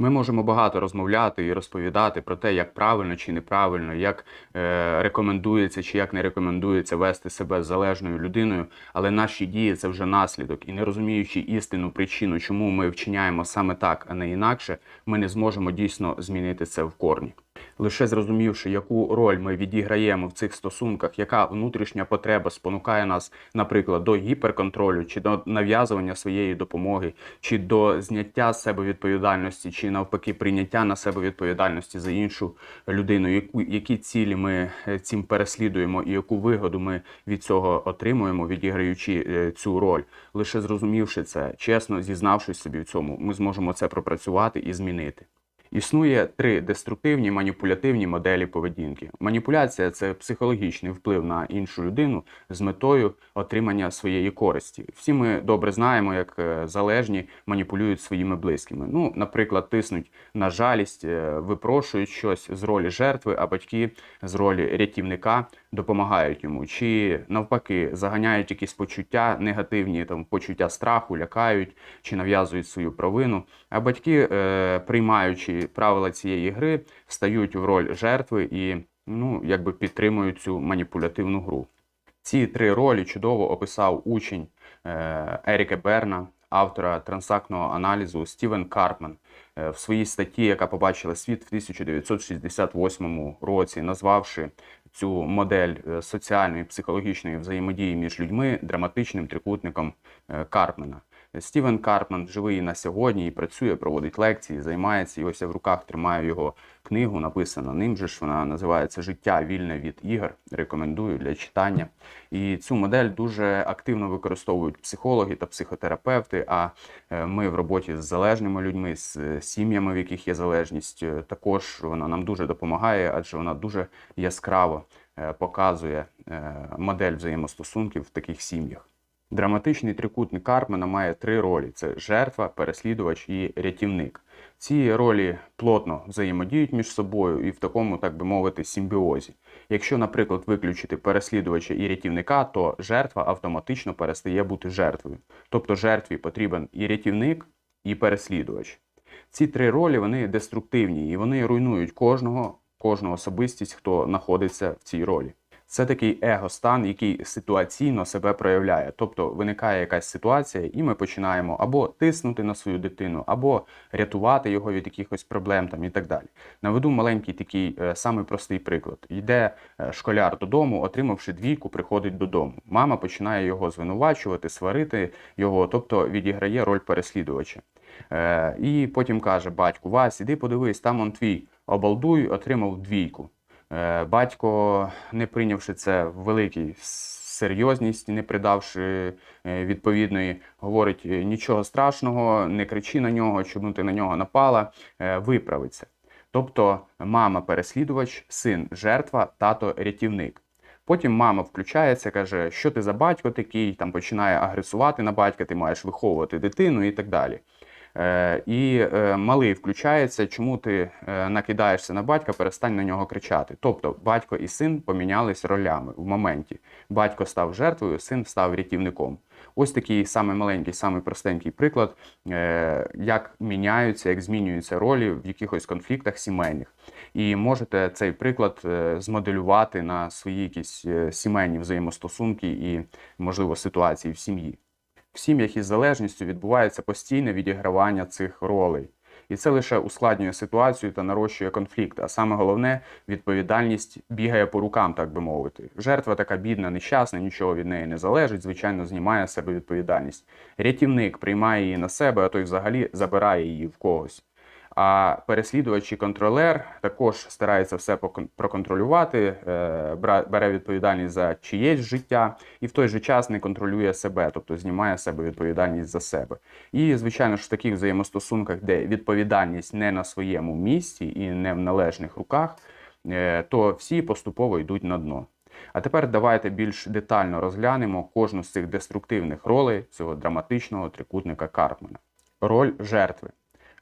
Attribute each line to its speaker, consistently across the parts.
Speaker 1: Ми можемо багато розмовляти і розповідати про те, як правильно чи неправильно, як е, рекомендується чи як не рекомендується вести себе залежною людиною, але наші дії це вже наслідок. І не розуміючи істинну причину, чому ми вчиняємо саме так, а не інакше, ми не зможемо дійсно змінити це в корні. Лише зрозумівши, яку роль ми відіграємо в цих стосунках, яка внутрішня потреба спонукає нас, наприклад, до гіперконтролю, чи до нав'язування своєї допомоги, чи до зняття з себе відповідальності, чи навпаки прийняття на себе відповідальності за іншу людину, яку які цілі ми е, цим переслідуємо, і яку вигоду ми від цього отримуємо, відіграючи е, цю роль. Лише зрозумівши це, чесно зізнавшись собі в цьому, ми зможемо це пропрацювати і змінити. Існує три деструктивні маніпулятивні моделі поведінки. Маніпуляція це психологічний вплив на іншу людину з метою отримання своєї користі. Всі ми добре знаємо, як е, залежні маніпулюють своїми близькими. Ну, наприклад, тиснуть на жалість, е, випрошують щось з ролі жертви, а батьки з ролі рятівника допомагають йому, чи навпаки заганяють якісь почуття негативні, там почуття страху, лякають чи нав'язують свою провину. А батьки, е, приймаючи правила цієї гри, стають в роль жертви і ну, якби підтримують цю маніпулятивну гру. Ці три ролі чудово описав учень е, Еріка Берна, автора трансактного аналізу Стівен Карпман е, в своїй статті, яка побачила світ в 1968 році, назвавши цю модель е, соціальної психологічної взаємодії між людьми драматичним трикутником Карпмана. Стівен Карпман живий на сьогодні і працює, проводить лекції, займається. І ось я в руках тримаю його книгу, написана ним же ж. Вона називається Життя вільне від ігор. Рекомендую для читання. І цю модель дуже активно використовують психологи та психотерапевти. А е, ми в роботі з залежними людьми, з е, сім'ями, в яких є залежність, е, також вона нам дуже допомагає, адже вона дуже яскраво показує модель взаємостосунків в таких сім'ях. Драматичний трикутник Карпмана має три ролі: це жертва, переслідувач і рятівник. Ці ролі плотно взаємодіють між собою і в такому, так би мовити, симбіозі. Якщо, наприклад, виключити переслідувача і рятівника, то жертва автоматично перестає бути жертвою. Тобто жертві потрібен і рятівник, і переслідувач. Ці три ролі вони деструктивні і вони руйнують кожного, кожну особистість, хто знаходиться в цій ролі. Це такий его-стан, який ситуаційно себе проявляє. Тобто виникає якась ситуація, і ми починаємо або тиснути на свою дитину, або рятувати його від якихось проблем там і так далі. Наведу маленький такий е, самий простий приклад. Йде е, школяр додому, отримавши двійку, приходить додому. Мама починає його звинувачувати, сварити його, тобто відіграє роль переслідувача. Е, і потім каже: батьку, Вась, іди подивись, там он твій обалдуй, отримав двійку. Е, Батько, не прийнявши це в великій серйозність, не придавши е, відповідної, говорить: «Е, нічого страшного, не кричи на нього, чому ти на нього напала, виправиться. Тобто мама переслідувач, син жертва, тато рятівник. Потім мама включається, каже, що ти за батько такий, там починає агресувати на батька, ти маєш виховувати дитину і так далі. Е, і е, малий включається, чому ти е, накидаєшся на батька, перестань на нього кричати. Тобто батько і син помінялись ролями в моменті. Батько став жертвою, син став рятівником. Ось такий самий маленький, самий простенький приклад, як міняються, як змінюються ролі в якихось конфліктах сімейних. І можете цей приклад змоделювати на свої якісь сімейні взаємостосунки і, можливо, ситуації в сім'ї. В сім'ях із залежністю відбувається постійне відігравання цих ролей. І це лише ускладнює ситуацію та нарощує конфлікт. А саме головне, відповідальність бігає по рукам, так би мовити. Жертва така бідна, нещасна, нічого від неї не залежить, звичайно, знімає з себе відповідальність. Рятівник приймає її на себе, а той взагалі забирає її в когось. А переслідувач і контролер також старається все проконтролювати, е, бере відповідальність за чиєсь життя і в той же час не контролює себе, тобто знімає себе відповідальність за себе. І, звичайно ж, в таких взаємостосунках, де відповідальність не на своєму місці і не в належних руках, е, то всі поступово йдуть на дно. А тепер давайте більш детально розглянемо кожну з цих деструктивних ролей цього драматичного трикутника Карпмана. Роль жертви.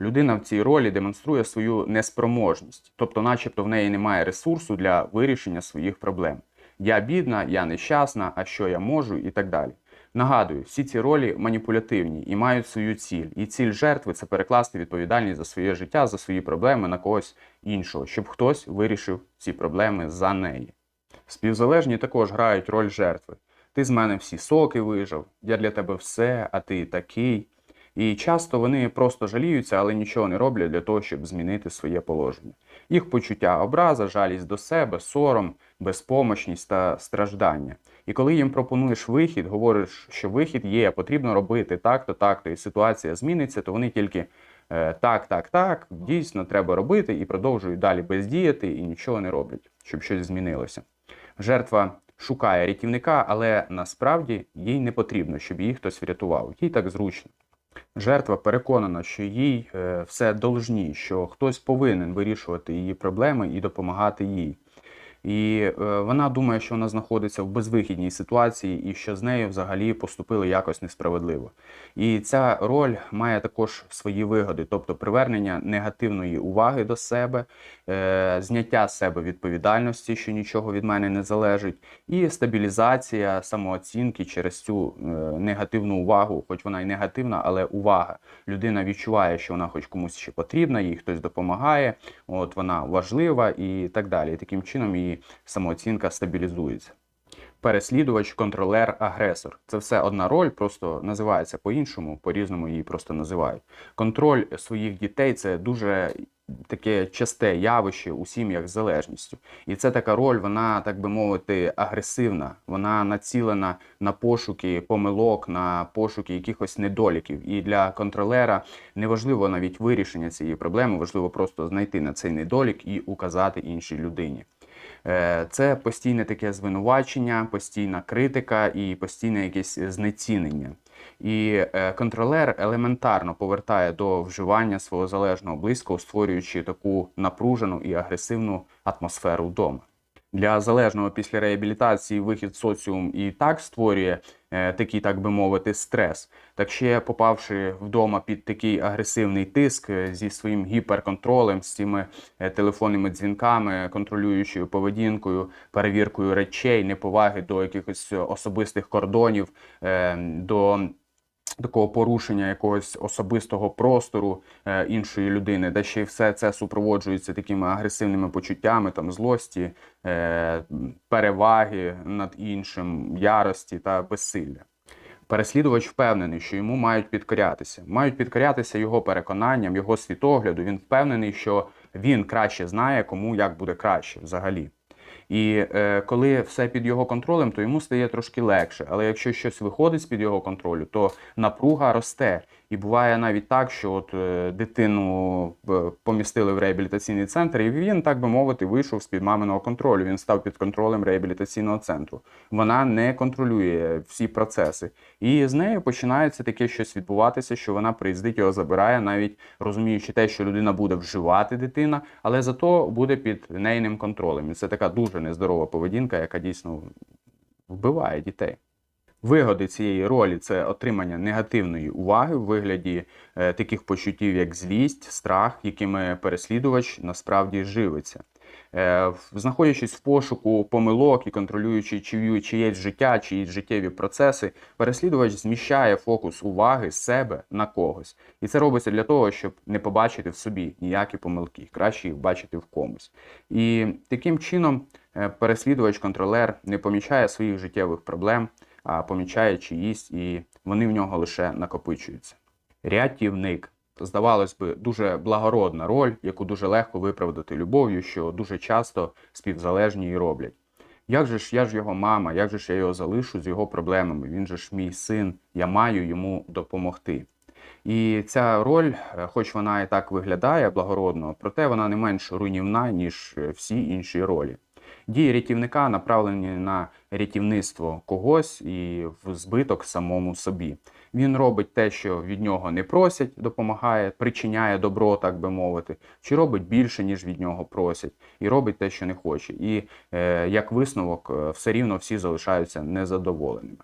Speaker 1: Людина в цій ролі демонструє свою неспроможність, тобто, начебто, в неї немає ресурсу для вирішення своїх проблем. Я бідна, я нещасна, а що я можу і так далі. Нагадую, всі ці ролі маніпулятивні і мають свою ціль. І ціль жертви це перекласти відповідальність за своє життя, за свої проблеми на когось іншого, щоб хтось вирішив ці проблеми за неї. Співзалежні також грають роль жертви. Ти з мене всі соки вижав, я для тебе все, а ти такий. І часто вони просто жаліються, але нічого не роблять для того, щоб змінити своє положення. Їх почуття образа, жалість до себе, сором, безпомощність та страждання. І коли їм пропонуєш вихід, говориш, що вихід є, потрібно робити так-то, так-то, і ситуація зміниться, то вони тільки е, так, так, так, дійсно треба робити і продовжують далі бездіяти і нічого не роблять, щоб щось змінилося. Жертва шукає рятівника, але насправді їй не потрібно, щоб її хтось врятував. Їй так зручно. Жертва переконана, що їй е, все должні, що хтось повинен вирішувати її проблеми і допомагати їй. І е, вона думає, що вона знаходиться в безвихідній ситуації і що з нею взагалі поступили якось несправедливо. І ця роль має також свої вигоди, тобто привернення негативної уваги до себе, е, зняття з себе відповідальності, що нічого від мене не залежить, і стабілізація самооцінки через цю е, негативну увагу, хоч вона і негативна, але увага. Людина відчуває, що вона хоч комусь ще потрібна, їй хтось допомагає, от вона важлива і так далі. І таким чином її самооцінка стабілізується. Переслідувач, контролер, агресор це все одна роль, просто називається по-іншому, по-різному її просто називають. Контроль своїх дітей це дуже таке часте явище у сім'ях з залежністю. І це така роль, вона, так би мовити, агресивна. Вона націлена на пошуки помилок, на пошуки якихось недоліків. І для контролера неважливо навіть вирішення цієї проблеми, важливо просто знайти на цей недолік і указати іншій людині. Е, Це постійне таке звинувачення, постійна критика і постійне якесь знецінення. І е, контролер елементарно повертає до вживання свого залежного близького, створюючи таку напружену і агресивну атмосферу вдома. Для залежного після реабілітації вихід соціум і так створює такий, так би мовити, стрес. Так ще попавши вдома під такий агресивний тиск е, зі своїм гіперконтролем, з цими е, телефонними дзвінками, контролюючою поведінкою, перевіркою речей, неповаги до якихось особистих кордонів, е, до такого порушення якогось особистого простору е, іншої людини, де ще й все це супроводжується такими агресивними почуттями, там злості, е, переваги над іншим, ярості та безсилля. Переслідувач впевнений, що йому мають підкорятися. Мають підкорятися його переконанням, його світогляду. Він впевнений, що він краще знає, кому як буде краще взагалі. І е, коли все під його контролем, то йому стає трошки легше. Але якщо щось виходить з під його контролю, то напруга росте. І буває навіть так, що от е, дитину е, помістили в реабілітаційний центр, і він, так би мовити, вийшов з під маминого контролю. Він став під контролем реабілітаційного центру. Вона не контролює всі процеси. І з нею починається таке щось відбуватися, що вона приїздить його забирає, навіть розуміючи те, що людина буде вживати дитина, але зато буде під нейним контролем. І це така дуже нездорова поведінка, яка дійсно вбиває дітей. Вигоди цієї ролі це отримання негативної уваги в вигляді е, таких почуттів, як злість, страх, якими переслідувач насправді живиться. Е, знаходячись в пошуку помилок і контролюючи чиєсь життя, чиїсь життєві процеси, переслідувач зміщає фокус уваги з себе на когось. І це робиться для того, щоб не побачити в собі ніякі помилки, краще їх бачити в комусь. І таким чином е, переслідувач-контролер не помічає своїх життєвих проблем, помічає чиїсь, і вони в нього лише накопичуються. Рятівник. Здавалось би, дуже благородна роль, яку дуже легко виправдати любов'ю, що дуже часто співзалежні і роблять. Як же ж я ж його мама, як же ж я його залишу з його проблемами? Він же ж мій син, я маю йому допомогти. І ця роль, е, хоч вона і так виглядає благородно, проте вона не менш руйнівна, ніж всі інші ролі. Дії рятівника направлені на рятівництво когось і в збиток самому собі. Він робить те, що від нього не просять, допомагає, причиняє добро, так би мовити, чи робить більше, ніж від нього просять, і робить те, що не хоче. І е, як висновок, е, все рівно всі залишаються незадоволеними.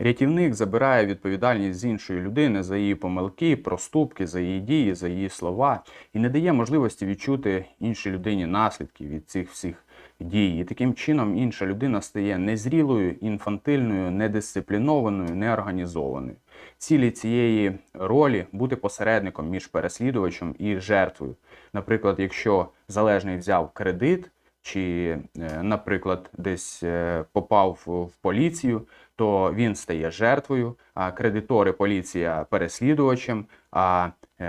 Speaker 1: Рятівник забирає відповідальність з іншої людини за її помилки, проступки, за її дії, за її слова і не дає можливості відчути іншій людині наслідки від цих всіх дії. І таким чином інша людина стає незрілою, інфантильною, недисциплінованою, неорганізованою. Цілі цієї ролі бути посередником між переслідувачем і жертвою. Наприклад, якщо залежний взяв кредит, чи, е, наприклад, десь е, попав в поліцію, то він стає жертвою, а кредитори поліція переслідувачем, а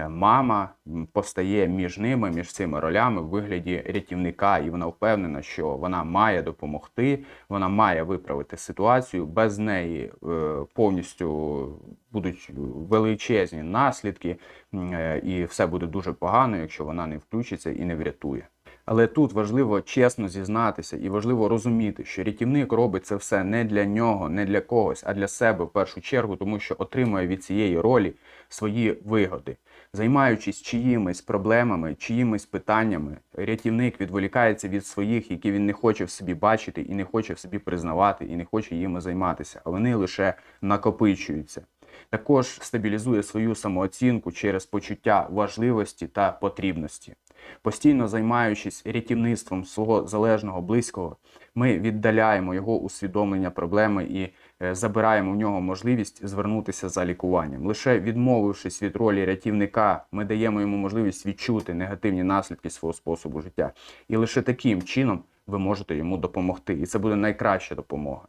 Speaker 1: мама постає між ними, між цими ролями в вигляді рятівника, і вона впевнена, що вона має допомогти, вона має виправити ситуацію. Без неї е, повністю будуть величезні наслідки, е, і все буде дуже погано, якщо вона не включиться і не врятує. Але тут важливо чесно зізнатися і важливо розуміти, що рятівник робить це все не для нього, не для когось, а для себе в першу чергу, тому що отримує від цієї ролі свої вигоди. Займаючись чиїмись проблемами, чиїмись питаннями, рятівник відволікається від своїх, які він не хоче в собі бачити і не хоче в собі признавати, і не хоче їми займатися, а вони лише накопичуються. Також стабілізує свою самооцінку через почуття важливості та потрібності. Постійно займаючись рятівництвом свого залежного близького, ми віддаляємо його усвідомлення проблеми і забираємо в нього можливість звернутися за лікуванням. Лише відмовившись від ролі рятівника, ми даємо йому можливість відчути негативні наслідки свого способу життя. І лише таким чином ви можете йому допомогти. І це буде найкраща допомога.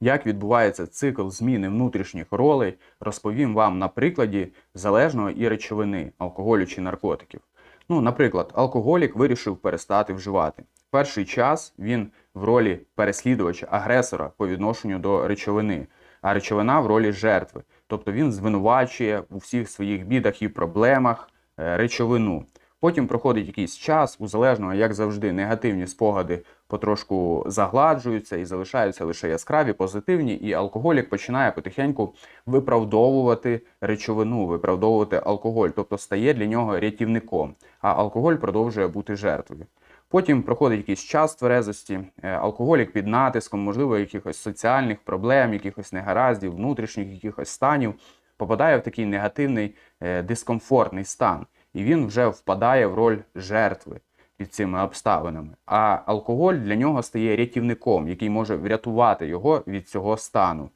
Speaker 1: Як відбувається цикл зміни внутрішніх ролей, розповім вам на прикладі залежного і речовини, алкоголю чи наркотиків. Ну, наприклад, алкоголік вирішив перестати вживати. Перший час він в ролі переслідувача, агресора по відношенню до речовини, а речовина в ролі жертви. Тобто він звинувачує у всіх своїх бідах і проблемах е, речовину. Потім проходить якийсь час, у залежного, як завжди, негативні спогади потрошку загладжуються і залишаються лише яскраві, позитивні, і алкоголік починає потихеньку виправдовувати речовину, виправдовувати алкоголь, тобто стає для нього рятівником, а алкоголь продовжує бути жертвою. Потім проходить якийсь час тверезості, е, алкоголік під натиском, можливо, якихось соціальних проблем, якихось негараздів, внутрішніх якихось станів, попадає в такий негативний е, дискомфортний стан, і він вже впадає в роль жертви під цими обставинами. А алкоголь для нього стає рятівником, який може врятувати його від цього стану.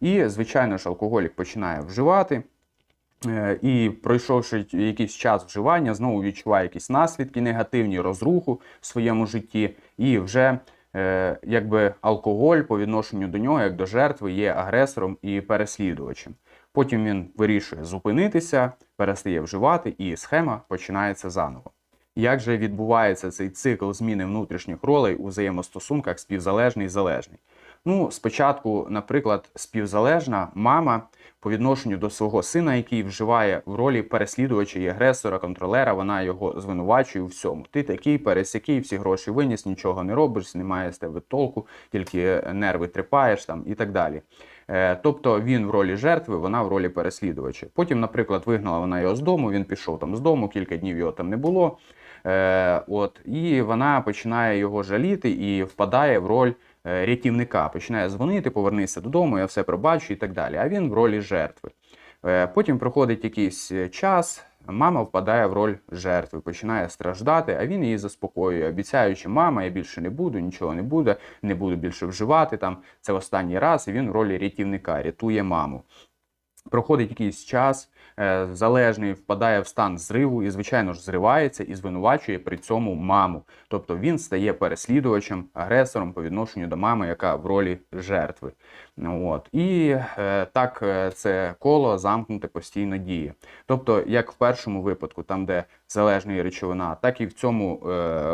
Speaker 1: І, звичайно ж, алкоголік починає вживати. Е, І пройшовши якийсь час вживання, знову відчуває якісь наслідки негативні, розруху в своєму житті, і вже е, якби алкоголь по відношенню до нього, як до жертви, є агресором і переслідувачем. Потім він вирішує зупинитися, перестає вживати, і схема починається заново. Як же відбувається цей цикл зміни внутрішніх ролей у взаємостосунках співзалежний і залежний? Ну, спочатку, наприклад, співзалежна мама по відношенню до свого сина, який вживає в ролі переслідувача і агресора, контролера, вона його звинувачує у всьому. Ти такий, пересякий, всі гроші виніс, нічого не робиш, немає з тебе толку, тільки нерви тріпаєш там і так далі. Е, Тобто він в ролі жертви, вона в ролі переслідувача. Потім, наприклад, вигнала вона його з дому, він пішов там з дому, кілька днів його там не було. Е, От, і вона починає його жаліти і впадає в роль е, рятівника, починає дзвонити, повернися додому, я все пробачу і так далі. А він в ролі жертви. Е, Потім проходить якийсь е, час, мама впадає в роль жертви, починає страждати, а він її заспокоює, обіцяючи, мама, я більше не буду, нічого не буде, не буду більше вживати. Там це останній раз, і він в ролі рятівника, рятує маму. Проходить якийсь час, е, залежний впадає в стан зриву і, звичайно ж, зривається і звинувачує при цьому маму. Тобто він стає переслідувачем, агресором по відношенню до мами, яка в ролі жертви. От. І е, так е, це коло замкнуте постійно діє. Тобто, як в першому випадку, там, де залежна речовина, так і в цьому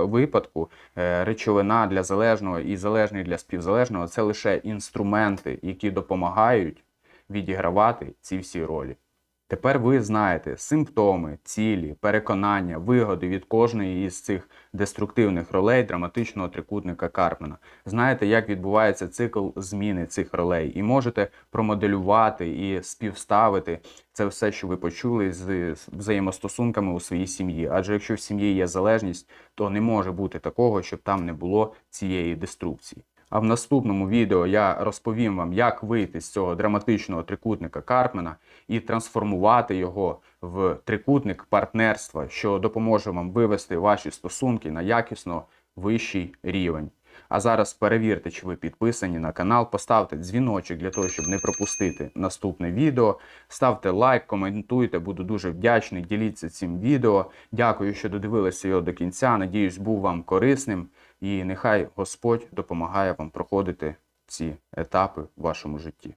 Speaker 1: випадку речовина для залежного і залежний для співзалежного це лише інструменти, які допомагають відігравати ці всі ролі. Тепер ви знаєте симптоми, цілі, переконання, вигоди від кожної із цих деструктивних ролей драматичного трикутника Карпмана. Знаєте, як відбувається цикл зміни цих ролей, і можете промоделювати і співставити це все, що ви почули з взаємостосунками у своїй сім'ї. Адже якщо в сім'ї є залежність, то не може бути такого, щоб там не було цієї деструкції. А в наступному відео я розповім вам, як вийти з цього драматичного трикутника Карпмена і трансформувати його в трикутник партнерства, що допоможе вам вивести ваші стосунки на якісно вищий рівень. А зараз перевірте, чи ви підписані на канал, поставте дзвіночок для того, щоб не пропустити наступне відео. Ставте лайк, коментуйте, буду дуже вдячний. Діліться цим відео. Дякую, що додивилися його до кінця. Надіюсь, був вам корисним. І нехай Господь допомагає вам проходити ці етапи в вашому житті.